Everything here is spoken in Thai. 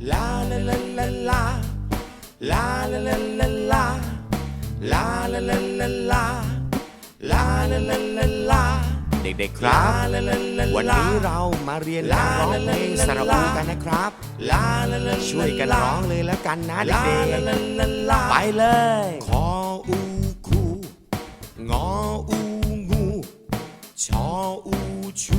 La la la la la La la la la la La la la la la La la la la la เด็กๆครับ La la la la วันนี้เรามาเรียนการร้องเพลงสระอูกันนะครับ La la la ช่วยกันร้องเลยแล้วกันนะ La เด็ก la la la la ๆไปเลยคออูคูงออูงูชออูชู